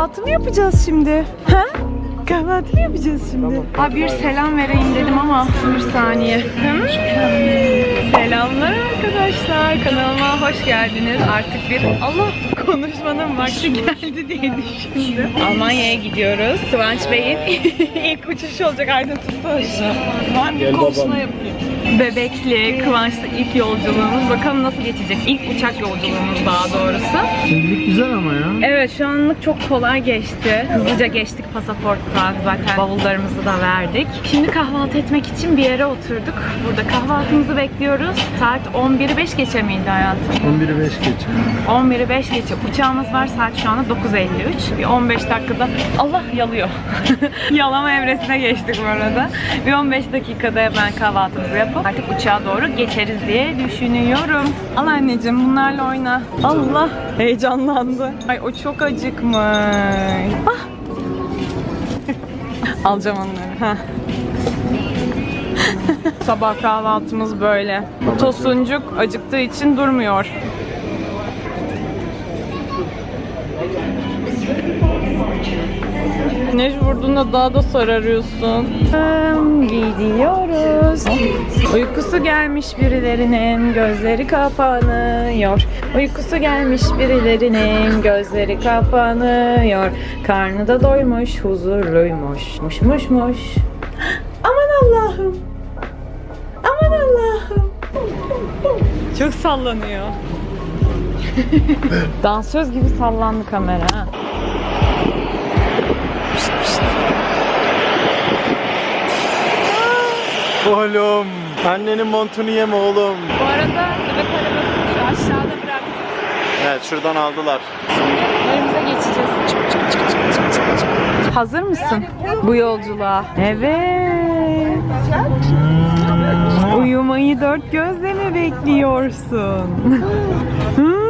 Kahvaltı mı yapacağız şimdi? Ha? Kahvaltı mı yapacağız şimdi? Abi bir selam vereyim dedim ama bir saniye. Hı? Selamlar arkadaşlar. Kanalıma hoş geldiniz. Artık bir Allah konuşmanın vakti geldi diye düşündüm. Almanya'ya gidiyoruz. Kıvanç Bey'in ilk uçuşu olacak. Aydın tutsana. Ben bir konuşma yapayım. Bebekli, Kıvanç'la ilk yolculuğumuz. Bakalım nasıl geçecek. İlk uçak yolculuğumuz daha doğrusu. Şimdilik güzel ama ya. Evet şu anlık çok kolay geçti. Hızlıca geçtik pasaportta. Zaten bavullarımızı da verdik. Şimdi kahvaltı etmek için bir yere oturduk. Burada kahvaltımızı bekliyoruz. Saat 11'i 5 geçe miydi hayatım? 11'i 5 geçiyor. 11'i 5 geçe. Uçağımız var saat şu anda 9.53. Bir 15 dakikada Allah yalıyor. Yalama evresine geçtik bu arada. Bir 15 dakikada hemen kahvaltımızı yapıp artık uçağa doğru geçeriz diye düşünüyorum. Al anneciğim bunlarla oyna. Allah heyecanlandı. Ay o çok acıkmış. Ah. Alacağım onları. Sabah kahvaltımız böyle. Tosuncuk acıktığı için durmuyor. Güneş vurduğunda daha da sararıyorsun. Gidiyoruz. Uykusu gelmiş birilerinin gözleri kapanıyor. Uykusu gelmiş birilerinin gözleri kapanıyor. Karnı da doymuş, huzurluymuş. Muş muş muş. Aman Allah'ım. Aman Allah'ım. Çok sallanıyor. Dansöz gibi sallandı kamera. ha. Oğlum. Annenin montunu yeme oğlum. Bu arada bebek arabasını şu aşağıda bıraktık. Evet şuradan aldılar. Yerimize geçeceğiz. Çık, çık, çık, çık, çık, çık, çık. Hazır mısın bu yolculuğa? Evet. Uyumayı dört gözle mi bekliyorsun? Hmm.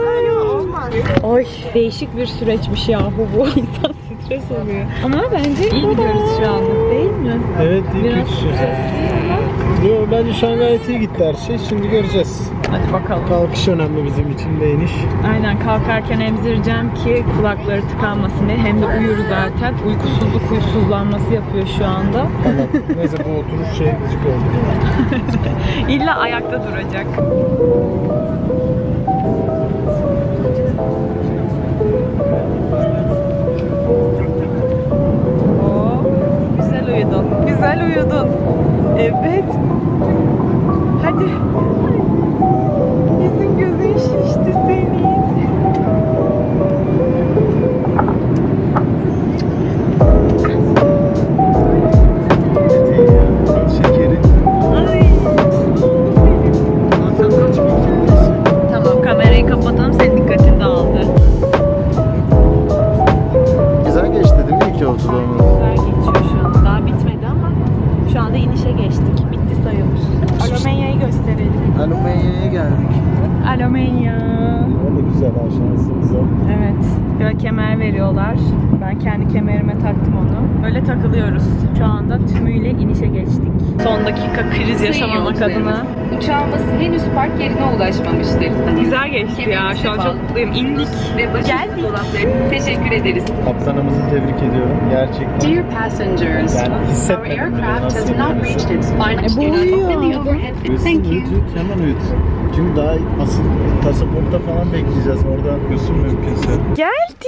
Oy değişik bir süreçmiş yahu bu. İnsan stres oluyor. Ama bence iyi gidiyoruz şu anda değil mi? Evet iyi Biraz ama. Yo, bence şu an gayet iyi gitti her şey. Şimdi göreceğiz. Hadi bakalım. Kalkış önemli bizim için de iniş. Aynen kalkarken emzireceğim ki kulakları tıkanmasın diye. Hem de uyur zaten. Uykusuzluk huysuzlanması yapıyor şu anda. Tamam. Neyse bu oturuş şey gıcık oldu. İlla ayakta duracak. Evet. Böyle kemer veriyorlar. Ben kendi kemerime taktım onu. Böyle takılıyoruz. Şu anda tümüyle inişe geçtik. Son dakika kriz yaşamamak adına. Uçağımız henüz park yerine ulaşmamıştır. Güzel geçti ya. Şu an çok mutluyum. İndik. Ve başarılı Geldik. teşekkür ederiz. Kaptanımızı tebrik ediyorum. Gerçekten. Dear passengers, Yani our hissetmedim bile aircraft nasıl has not yapıyorsun. reached its final bu uyuyor. Thank you. hemen uyut. Çünkü daha asıl pasaportta falan bekleyeceğiz. Orada uyusun mümkünse. Geldik.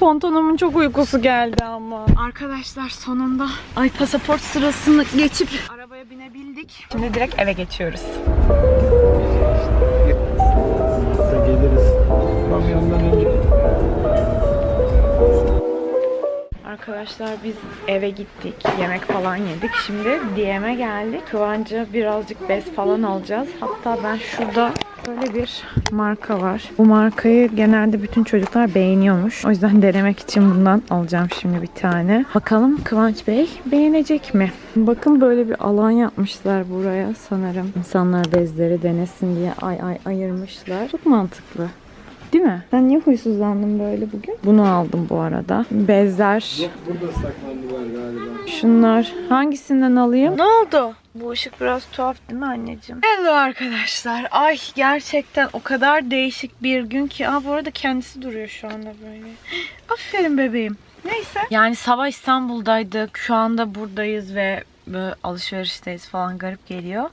Pontonumun çok uykusu geldi ama. Arkadaşlar sonunda ay pasaport sırasını geçip arabaya binebildik. Şimdi direkt eve geçiyoruz. Geliriz. Kamyondan önce. Arkadaşlar biz eve gittik. Yemek falan yedik. Şimdi DM'e geldik. Kıvanç'a birazcık bez falan alacağız. Hatta ben şurada böyle bir marka var. Bu markayı genelde bütün çocuklar beğeniyormuş. O yüzden denemek için bundan alacağım şimdi bir tane. Bakalım Kıvanç Bey beğenecek mi? Bakın böyle bir alan yapmışlar buraya sanırım. İnsanlar bezleri denesin diye ay ay ayırmışlar. Çok mantıklı. Değil mi? Sen niye huysuzlandın böyle bugün? Bunu aldım bu arada. Bezler. Burada saklandılar galiba. Şunlar. Hangisinden alayım? Ne oldu? Bu ışık biraz tuhaf değil mi anneciğim? Hello arkadaşlar. Ay gerçekten o kadar değişik bir gün ki. Aa bu arada kendisi duruyor şu anda böyle. Aferin bebeğim. Neyse. Yani sabah İstanbul'daydık. Şu anda buradayız ve böyle alışverişteyiz falan garip geliyor.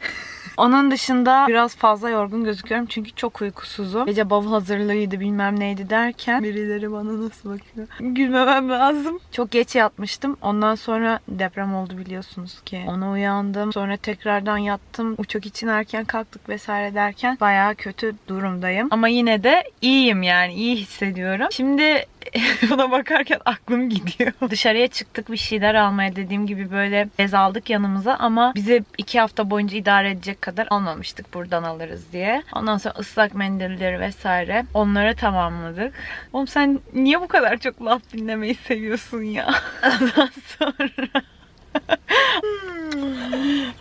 Onun dışında biraz fazla yorgun gözüküyorum çünkü çok uykusuzum. Gece bavul hazırlığıydı bilmem neydi derken birileri bana nasıl bakıyor. Gülmemem lazım. Çok geç yatmıştım. Ondan sonra deprem oldu biliyorsunuz ki. Ona uyandım. Sonra tekrardan yattım. Uçak için erken kalktık vesaire derken bayağı kötü durumdayım. Ama yine de iyiyim yani iyi hissediyorum. Şimdi buna bakarken aklım gidiyor. Dışarıya çıktık bir şeyler almaya dediğim gibi böyle bez aldık yanımıza ama bize iki hafta boyunca idare edecek kadar almamıştık buradan alırız diye. Ondan sonra ıslak mendilleri vesaire onları tamamladık. Oğlum sen niye bu kadar çok laf dinlemeyi seviyorsun ya? Ondan sonra...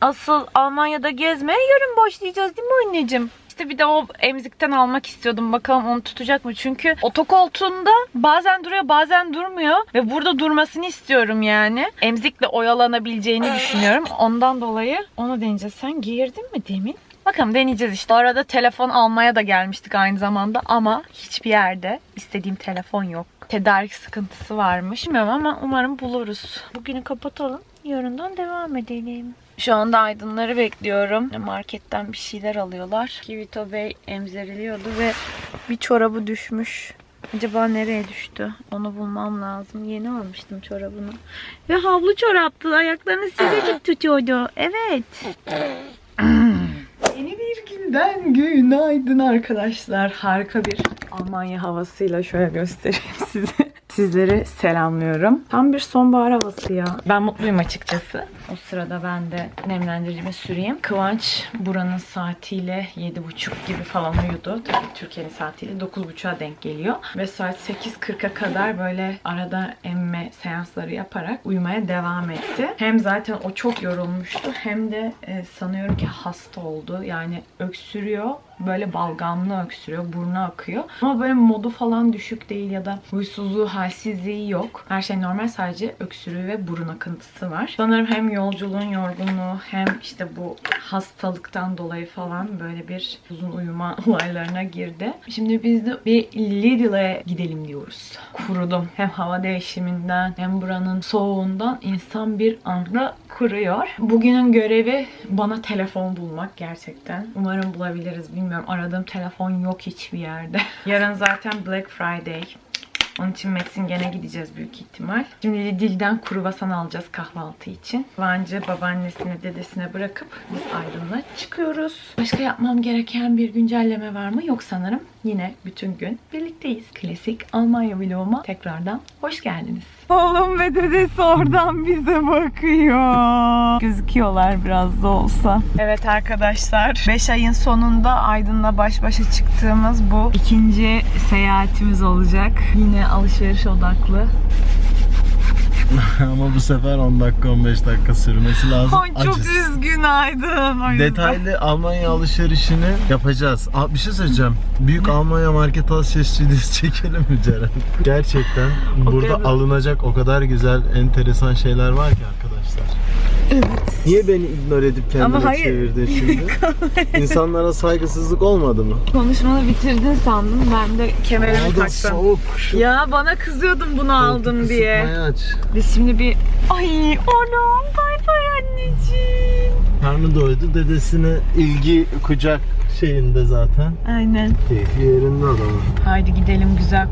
Asıl Almanya'da gezmeye yarın başlayacağız değil mi anneciğim? İşte bir de o emzikten almak istiyordum. Bakalım onu tutacak mı? Çünkü otokoltuğunda bazen duruyor bazen durmuyor. Ve burada durmasını istiyorum yani. Emzikle oyalanabileceğini düşünüyorum. Ondan dolayı onu deneyeceğiz. Sen giyirdin mi demin? Bakalım deneyeceğiz işte. Bu arada telefon almaya da gelmiştik aynı zamanda ama hiçbir yerde istediğim telefon yok. Tedarik sıkıntısı varmış. Bilmiyorum ama umarım buluruz. Bugünü kapatalım. Yarından devam edelim. Şu anda aydınları bekliyorum. Marketten bir şeyler alıyorlar. Kivito Bey emziriliyordu ve bir çorabı düşmüş. Acaba nereye düştü? Onu bulmam lazım. Yeni almıştım çorabını. Ve havlu çoraptı. Ayaklarını sıcacık tutuyordu. Evet. Yeni bir günden günaydın arkadaşlar. Harika bir Almanya havasıyla şöyle göstereyim size. Sizleri selamlıyorum. Tam bir sonbahar havası ya. Ben mutluyum açıkçası. O sırada ben de nemlendiricimi süreyim. Kıvanç buranın saatiyle 7.30 gibi falan uyudu. Tabii Türkiye'nin saatiyle 9.30'a denk geliyor. Ve saat 8.40'a kadar böyle arada emme seansları yaparak uyumaya devam etti. Hem zaten o çok yorulmuştu hem de e, sanıyorum ki hasta oldu. Yani öksürüyor böyle balgamlı öksürüyor, burnu akıyor. Ama böyle modu falan düşük değil ya da huysuzluğu, halsizliği yok. Her şey normal sadece öksürüğü ve burun akıntısı var. Sanırım hem yolculuğun yorgunluğu hem işte bu hastalıktan dolayı falan böyle bir uzun uyuma olaylarına girdi. Şimdi biz de bir Lidl'e gidelim diyoruz. Kurudum. Hem hava değişiminden hem buranın soğuğundan insan bir anda kuruyor. Bugünün görevi bana telefon bulmak gerçekten. Umarım bulabiliriz bilmiyorum. Aradığım telefon yok hiçbir yerde. Yarın zaten Black Friday. Onun için Metzingen'e gideceğiz büyük ihtimal. Şimdi dilden kruvasan alacağız kahvaltı için. Vancı babaannesine, dedesine bırakıp biz Aydın'la çıkıyoruz. Başka yapmam gereken bir güncelleme var mı? Yok sanırım. Yine bütün gün birlikteyiz. Klasik Almanya vloguma tekrardan hoş geldiniz. Oğlum ve dedesi oradan bize bakıyor. Gözüküyorlar biraz da olsa. Evet arkadaşlar 5 ayın sonunda Aydın'la baş başa çıktığımız bu ikinci seyahatimiz olacak. Yine alışveriş odaklı. Ama bu sefer 10 dakika 15 dakika sürmesi lazım. Ay çok Acız. üzgün Aydın. O yüzden. Detaylı Almanya alışverişini yapacağız. Aa, bir şey söyleyeceğim. Büyük Almanya market alışveriş videosu çekelim mi Ceren? Gerçekten burada alınacak o kadar güzel, enteresan şeyler var ki arkadaşlar. Niye beni ignore edip kendine Ama hayır. çevirdin şimdi? İnsanlara saygısızlık olmadı mı? Konuşmanı bitirdin sandım. Ben de kemerimi Aldım taktım. soğuk. Şu Ya bana kızıyordun bunu aldım diye. ısıtmayı aç. Biz şimdi bir... Ay anam bay bay anneciğim. Karnı doydu. Dedesine ilgi kucak şeyinde zaten. Aynen. Keyfi yerinde adamın. Haydi gidelim güzel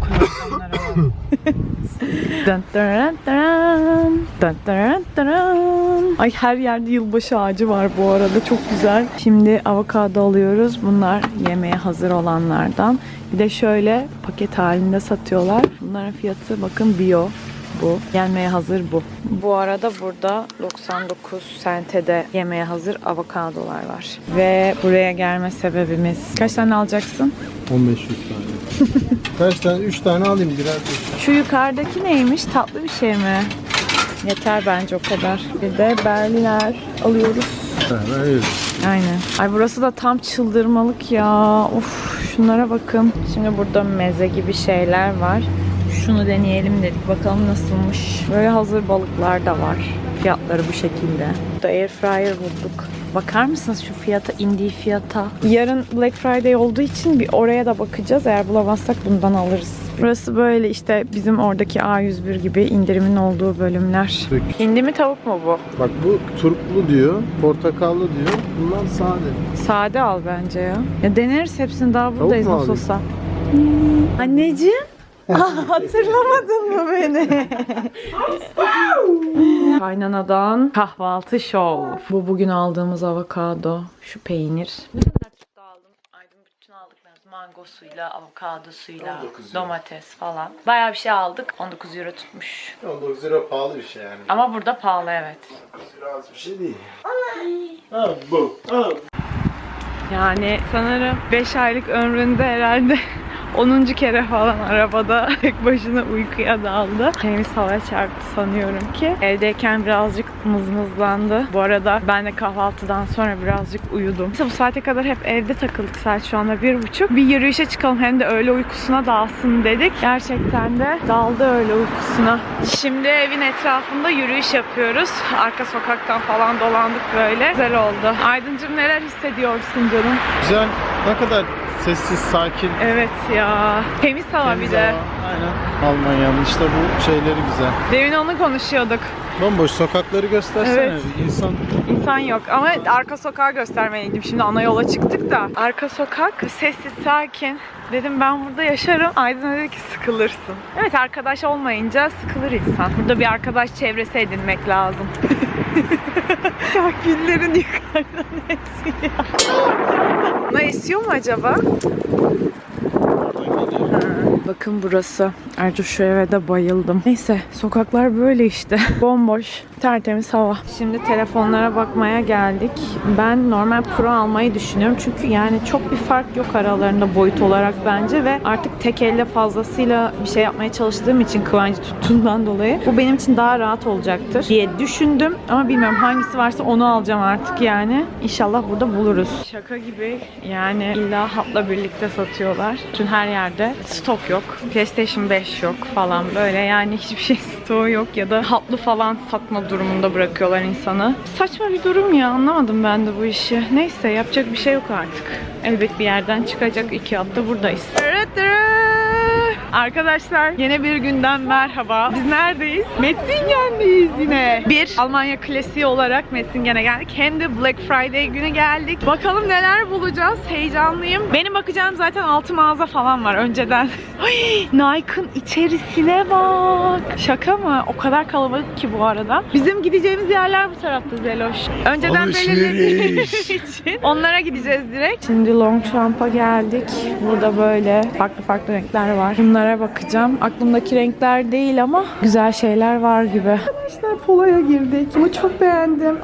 dırın. Ay her yerde yılbaşı ağacı var bu arada çok güzel. Şimdi avokado alıyoruz. Bunlar yemeğe hazır olanlardan. Bir de şöyle paket halinde satıyorlar. Bunların fiyatı bakın bio bu. Gelmeye hazır bu. Bu arada burada 99 sentede yemeğe hazır avokadolar var. Ve buraya gelme sebebimiz... Kaç tane alacaksın? 1500 tane. Kaç tane? 3 tane alayım birer. Şu yukarıdaki neymiş? Tatlı bir şey mi? Yeter bence o kadar. Bir de Berliner alıyoruz. Evet. Aynen. Ay burası da tam çıldırmalık ya. Of şunlara bakın. Şimdi burada meze gibi şeyler var. Şunu deneyelim dedik. Bakalım nasılmış. Böyle hazır balıklar da var. Fiyatları bu şekilde. Burada air fryer bulduk. Bakar mısınız şu fiyata, indiği fiyata? Yarın Black Friday olduğu için bir oraya da bakacağız. Eğer bulamazsak bundan alırız. Burası böyle işte bizim oradaki A101 gibi indirimin olduğu bölümler. Hindi mi tavuk mu bu? Bak bu turplu diyor, portakallı diyor. Bunlar sade. Sade al bence ya. Ya deneriz hepsini daha buradayız nasıl olsa. Anneciğim. Hatırlamadın mı beni? Kaynanadan kahvaltı şov. Bu bugün aldığımız avokado, şu peynir. Ne kadar tuttu aldım? Aydın bütün aldıklarımız mangosuyla, avokadosuyla, 19 euro. domates falan. Bayağı bir şey aldık. 19 euro tutmuş. 19 lira pahalı bir şey yani. Ama burada pahalı evet. 19 lira az bir şey değil. Ha bu. Ha. Yani sanırım 5 aylık ömründe herhalde 10. kere falan arabada tek başına uykuya daldı. Temiz hava çarptı sanıyorum ki. Evdeyken birazcık mızmızlandı. Bu arada ben de kahvaltıdan sonra birazcık uyudum. İşte bu saate kadar hep evde takıldık saat şu anda bir buçuk. Bir yürüyüşe çıkalım hem de öğle uykusuna dalsın dedik. Gerçekten de daldı öğle uykusuna. Şimdi evin etrafında yürüyüş yapıyoruz. Arka sokaktan falan dolandık böyle. Güzel oldu. Aydıncım neler hissediyorsun canım? Güzel. Ne kadar sessiz, sakin. Evet ya. Temiz hava temiz bir de. hava. Aynen. Almanya'nın işte bu şeyleri güzel. Demin onu konuşuyorduk. Bomboş sokakları göstersene. Evet. İnsan İnsan yok ama arka sokağı göstermeliydim. Şimdi ana yola çıktık da. Arka sokak sessiz, sakin. Dedim ben burada yaşarım. Aydın dedi ki sıkılırsın. Evet arkadaş olmayınca sıkılır insan. Burada bir arkadaş çevresi edinmek lazım. ya güllerin yukarıdan esiyor. Buna esiyor mu acaba? Bakın burası. Ayrıca şu eve de bayıldım. Neyse sokaklar böyle işte. Bomboş. Tertemiz hava. Şimdi telefonlara bakmaya geldik. Ben normal Pro almayı düşünüyorum. Çünkü yani çok bir fark yok aralarında boyut olarak bence ve artık tek elle fazlasıyla bir şey yapmaya çalıştığım için Kıvancı tuttuğundan dolayı bu benim için daha rahat olacaktır diye düşündüm. Ama bilmiyorum hangisi varsa onu alacağım artık yani. İnşallah burada buluruz. Şaka gibi yani illa hatla birlikte satıyorlar. Bütün her yerde stok yok. PlayStation 5 yok falan böyle yani hiçbir şey stoğu yok ya da hatlı falan satma durumunda bırakıyorlar insanı. Saçma bir durum ya anlamadım ben de bu işi. Neyse yapacak bir şey yok artık. Elbet bir yerden çıkacak iki hafta buradayız. Arkadaşlar yine bir günden merhaba. Biz neredeyiz? Metzingen'deyiz yine. Bir Almanya klasiği olarak Metzingen'e geldik. Hem de Black Friday günü geldik. Bakalım neler bulacağız. Heyecanlıyım. Benim bakacağım zaten altı mağaza falan var önceden. Ay, Nike'ın içerisine bak. Şaka mı? O kadar kalabalık ki bu arada. Bizim gideceğimiz yerler bu tarafta Zeloş. Önceden belirlediğim için onlara gideceğiz direkt. Şimdi Longchamp'a geldik. Burada böyle farklı farklı renkler var. Bunlara bakacağım. Aklımdaki renkler değil ama güzel şeyler var gibi. Arkadaşlar Polo'ya girdik. Bunu çok beğendim.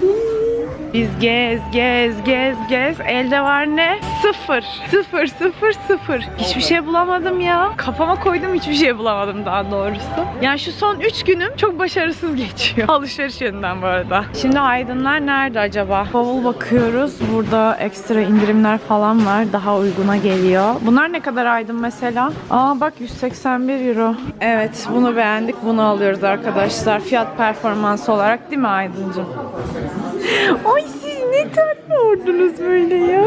Biz gez, gez, gez, gez. Elde var ne? Sıfır. Sıfır, sıfır, sıfır. Hiçbir şey bulamadım ya. Kafama koydum hiçbir şey bulamadım daha doğrusu. Yani şu son 3 günüm çok başarısız geçiyor. Alışveriş yönünden bu arada. Şimdi aydınlar nerede acaba? Bavul bakıyoruz. Burada ekstra indirimler falan var. Daha uyguna geliyor. Bunlar ne kadar aydın mesela? Aa bak 181 euro. Evet bunu beğendik. Bunu alıyoruz arkadaşlar. Fiyat performansı olarak değil mi Aydıncığım? Ay siz ne tatlı oldunuz böyle ya.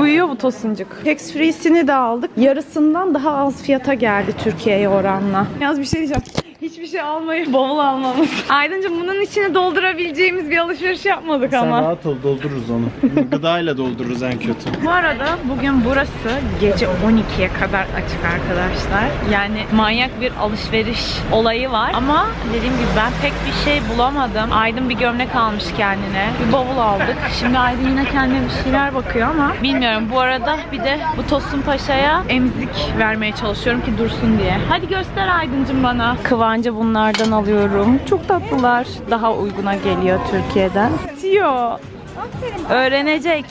Uyuyor bu tosuncuk. Tax free'sini de aldık. Yarısından daha az fiyata geldi Türkiye'ye oranla. Yalnız bir şey diyeceğim. Hiçbir şey almayıp bavul almamız. Aydıncığım bunun içine doldurabileceğimiz bir alışveriş yapmadık sen ama. rahat ol doldururuz onu. Gıdayla doldururuz en kötü. Bu arada bugün burası gece 12'ye kadar açık arkadaşlar. Yani manyak bir alışveriş olayı var. Ama dediğim gibi ben pek bir şey bulamadım. Aydın bir gömlek almış kendine. Bir bavul aldık. Şimdi Aydın yine kendine bir şeyler bakıyor ama bilmiyorum. Bu arada bir de bu Tosun Paşa'ya emzik vermeye çalışıyorum ki dursun diye. Hadi göster Aydıncım bana. Kıvancı bunlardan alıyorum. Çok tatlılar. Daha uyguna geliyor Türkiye'den. Diyor. Öğrenecek.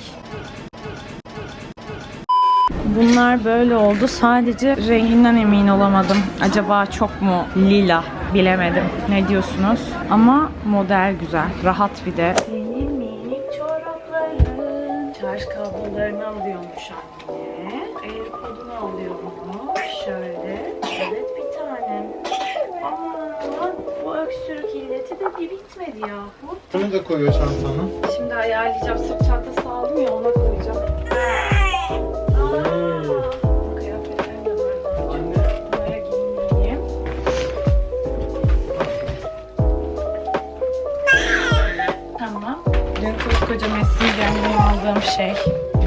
Bunlar böyle oldu. Sadece renginden emin olamadım. Acaba çok mu lila? Bilemedim. Ne diyorsunuz? Ama model güzel. Rahat bir de. Senin minik çorapların. Şarj kablolarını alıyormuş anne. Öksürük illeti de bir bitmedi yahu. Bunu da koyuyor çantana. Şimdi ayarlayacağım. Sırt çantası aldım ya ona koyacağım. Aa, kıyafetlerim de var. Böyle giyineyim. Tamam. Dün koskoca Messenger'den aldığım şey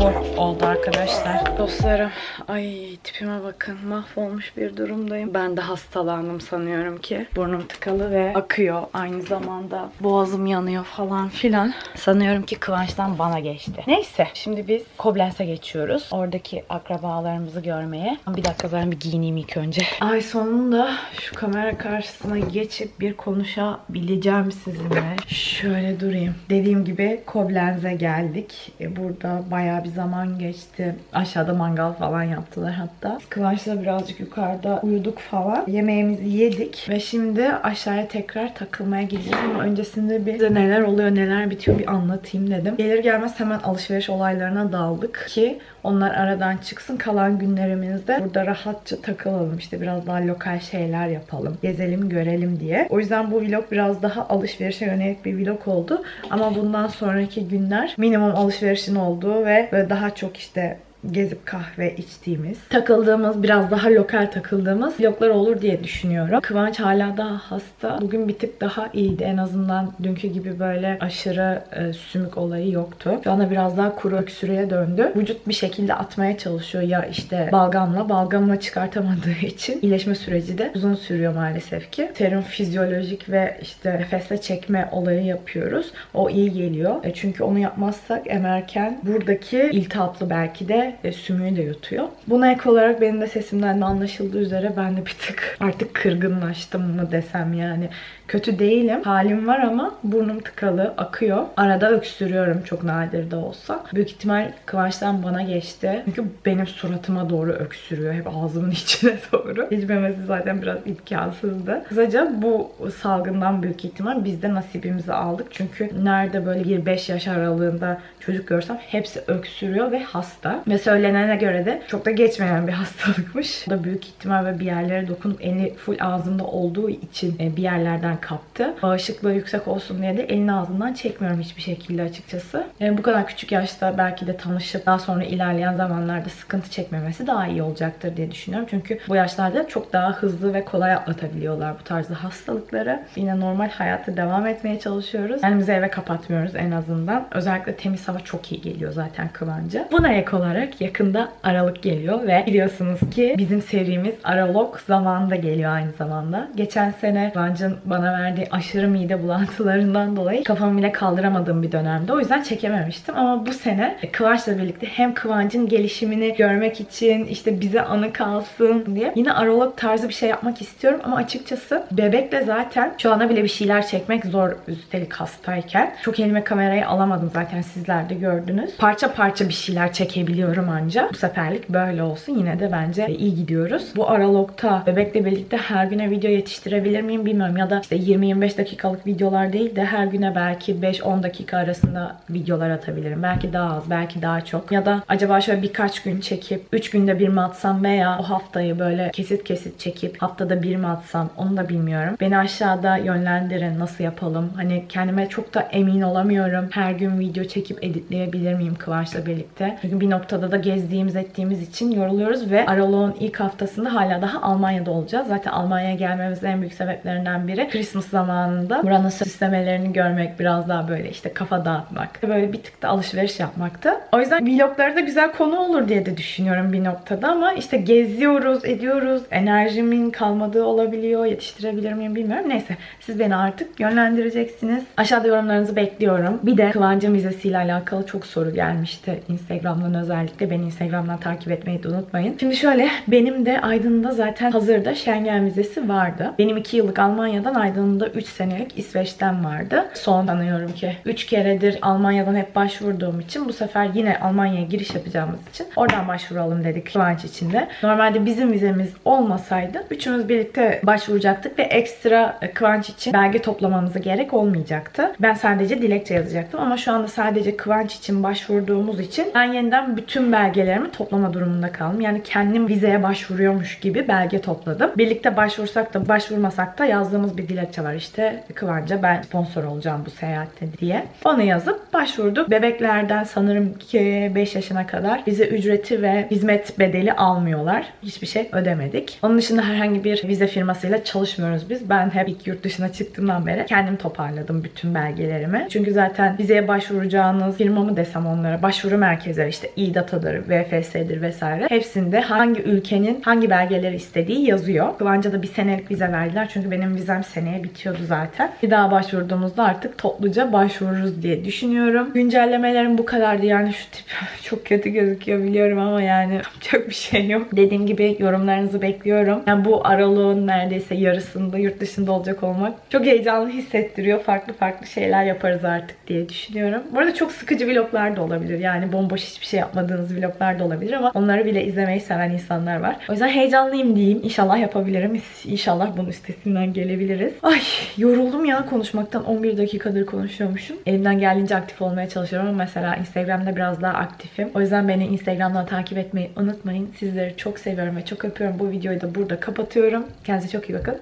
bu oldu arkadaşlar. Dostlarım, ay tipime bakın. Mahvolmuş bir durumdayım. Ben de hastalandım sanıyorum ki. Burnum tıkalı ve akıyor. Aynı zamanda boğazım yanıyor falan filan. Sanıyorum ki Kıvanç'tan bana geçti. Neyse, şimdi biz Koblenz'e geçiyoruz. Oradaki akrabalarımızı görmeye. Bir dakika ben bir giyineyim ilk önce. Ay sonunda şu kamera karşısına geçip bir konuşabileceğim sizinle. Şöyle durayım. Dediğim gibi Koblenz'e geldik. E, Burada bayağı bir zaman geçti. Aşağıda mangal falan yaptılar hatta. Kıvanç'la birazcık yukarıda uyuduk falan. Yemeğimizi yedik ve şimdi aşağıya tekrar takılmaya gideceğiz ama öncesinde bir size neler oluyor neler bitiyor bir anlatayım dedim. Gelir gelmez hemen alışveriş olaylarına daldık ki onlar aradan çıksın. Kalan günlerimizde burada rahatça takılalım. işte biraz daha lokal şeyler yapalım. Gezelim, görelim diye. O yüzden bu vlog biraz daha alışverişe yönelik bir vlog oldu. Ama bundan sonraki günler minimum alışverişin olduğu ve böyle daha çok işte gezip kahve içtiğimiz, takıldığımız, biraz daha lokal takıldığımız vloglar olur diye düşünüyorum. Kıvanç hala daha hasta. Bugün bir tık daha iyiydi. En azından dünkü gibi böyle aşırı e, sümük olayı yoktu. Şu anda biraz daha kuru öksürüğe döndü. Vücut bir şekilde atmaya çalışıyor ya işte balgamla. Balgamla çıkartamadığı için iyileşme süreci de uzun sürüyor maalesef ki. Serum fizyolojik ve işte nefesle çekme olayı yapıyoruz. O iyi geliyor. E, çünkü onu yapmazsak emerken buradaki iltihaplı belki de e, sümüğü de yutuyor. Buna ek olarak benim de sesimden de anlaşıldığı üzere ben de bir tık artık kırgınlaştım mı desem yani. Kötü değilim. Halim var ama burnum tıkalı, akıyor. Arada öksürüyorum çok nadir de olsa. Büyük ihtimal Kıvanç'tan bana geçti. Çünkü benim suratıma doğru öksürüyor. Hep ağzımın içine doğru. Hiç memesi zaten biraz imkansızdı. Kısaca bu salgından büyük ihtimal biz de nasibimizi aldık. Çünkü nerede böyle 25 yaş aralığında çocuk görsem hepsi öksürüyor ve hasta. Ve söylenene göre de çok da geçmeyen bir hastalıkmış. Bu da büyük ihtimal ve bir yerlere dokunup eli full ağzında olduğu için e, bir yerlerden kaptı. Bağışıklığı yüksek olsun diye de elini ağzından çekmiyorum hiçbir şekilde açıkçası. E, bu kadar küçük yaşta belki de tanışıp daha sonra ilerleyen zamanlarda sıkıntı çekmemesi daha iyi olacaktır diye düşünüyorum. Çünkü bu yaşlarda çok daha hızlı ve kolay atlatabiliyorlar bu tarzda hastalıkları. Yine normal hayata devam etmeye çalışıyoruz. Kendimizi eve kapatmıyoruz en azından. Özellikle temiz hava çok iyi geliyor zaten Kıvanç'a. Buna ek olarak yakında Aralık geliyor ve biliyorsunuz ki bizim serimiz Aralog zamanında geliyor aynı zamanda. Geçen sene Kıvanç'ın bana verdiği aşırı mide bulantılarından dolayı kafamı bile kaldıramadığım bir dönemde. O yüzden çekememiştim ama bu sene Kıvanç'la birlikte hem Kıvanç'ın gelişimini görmek için işte bize anı kalsın diye yine Aralog tarzı bir şey yapmak istiyorum ama açıkçası bebekle zaten şu ana bile bir şeyler çekmek zor üstelik hastayken. Çok elime kamerayı alamadım zaten sizler de gördünüz. Parça parça bir şeyler çekebiliyorum anca. Bu seferlik böyle olsun. Yine de bence iyi gidiyoruz. Bu aralogta bebekle birlikte her güne video yetiştirebilir miyim bilmiyorum. Ya da işte 20-25 dakikalık videolar değil de her güne belki 5-10 dakika arasında videolar atabilirim. Belki daha az, belki daha çok. Ya da acaba şöyle birkaç gün çekip 3 günde bir mi atsam veya o haftayı böyle kesit kesit çekip haftada bir mi atsam onu da bilmiyorum. Beni aşağıda yönlendirin nasıl yapalım. Hani kendime çok da emin olamıyorum. Her gün video çekip editleyebilir miyim Kıvanç'la birlikte? Çünkü bir noktada da gezdiğimiz ettiğimiz için yoruluyoruz ve Aralık'ın ilk haftasında hala daha Almanya'da olacağız. Zaten Almanya'ya gelmemizin en büyük sebeplerinden biri Christmas zamanında buranın sistemelerini görmek, biraz daha böyle işte kafa dağıtmak. Böyle bir tık da alışveriş yapmaktı. O yüzden vlogları da güzel konu olur diye de düşünüyorum bir noktada ama işte geziyoruz, ediyoruz. Enerjimin kalmadığı olabiliyor. Yetiştirebilir miyim bilmiyorum. Neyse siz beni artık yönlendireceksiniz. Aşağıda yorumlarınızı bekliyorum. Bir de Kıvancım vizesiyle alakalı çok soru gelmişti Instagram'dan özellikle. Özellikle beni Instagram'dan takip etmeyi de unutmayın. Şimdi şöyle benim de Aydın'da zaten hazırda Schengen vizesi vardı. Benim 2 yıllık Almanya'dan Aydın'da 3 senelik İsveç'ten vardı. Son sanıyorum ki 3 keredir Almanya'dan hep başvurduğum için bu sefer yine Almanya'ya giriş yapacağımız için oradan başvuralım dedik Kıvanç için de. Normalde bizim vizemiz olmasaydı üçümüz birlikte başvuracaktık ve ekstra Kıvanç için belge toplamamıza gerek olmayacaktı. Ben sadece dilekçe yazacaktım ama şu anda sadece Kıvanç için başvurduğumuz için ben yeniden bütün belgelerimi toplama durumunda kaldım. Yani kendim vizeye başvuruyormuş gibi belge topladım. Birlikte başvursak da başvurmasak da yazdığımız bir dilekçe var işte Kıvanç'a ben sponsor olacağım bu seyahatte diye. Onu yazıp başvurduk. Bebeklerden sanırım ki 5 yaşına kadar bize ücreti ve hizmet bedeli almıyorlar. Hiçbir şey ödemedik. Onun dışında herhangi bir vize firmasıyla çalışmıyoruz biz. Ben hep ilk yurt dışına çıktığımdan beri kendim toparladım bütün belgelerimi. Çünkü zaten vizeye başvuracağınız firma mı desem onlara başvuru merkezleri işte İDATA'dır, VFS'dir vesaire. Hepsinde hangi ülkenin hangi belgeleri istediği yazıyor. Kıvanç'a da bir senelik vize verdiler. Çünkü benim vizem seneye bitiyordu zaten. Bir daha başvurduğumuzda artık topluca başvururuz diye düşünüyorum. Güncellemelerim bu kadardı. Yani şu tip çok kötü gözüküyor biliyorum ama yani yapacak bir şey yok. Dediğim gibi yorumlarınızı bekliyorum. Yani bu aralığın neredeyse yarısında yurt dışında olacak olmak çok heyecanlı hissettiriyor. Farklı farklı şeyler yaparız artık diye düşünüyorum. Bu arada çok sıkıcı vloglar da olabilir. Yani bomboş hiçbir şey yapmadığınız vloglar da olabilir ama onları bile izlemeyi seven insanlar var. O yüzden heyecanlıyım diyeyim. İnşallah yapabilirim. İnşallah bunun üstesinden gelebiliriz. Ay yoruldum ya konuşmaktan. 11 dakikadır konuşuyormuşum. Elimden geldiğince aktif olmaya çalışıyorum ama mesela Instagram'da biraz daha aktifim. O yüzden beni Instagram'dan takip etmeyi unutmayın. Sizleri çok seviyorum ve çok öpüyorum. Bu videoyu da burada kapatıyorum. Kendinize çok iyi bakın.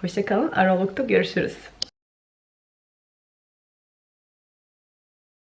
Hoşçakalın. Aralıkta görüşürüz.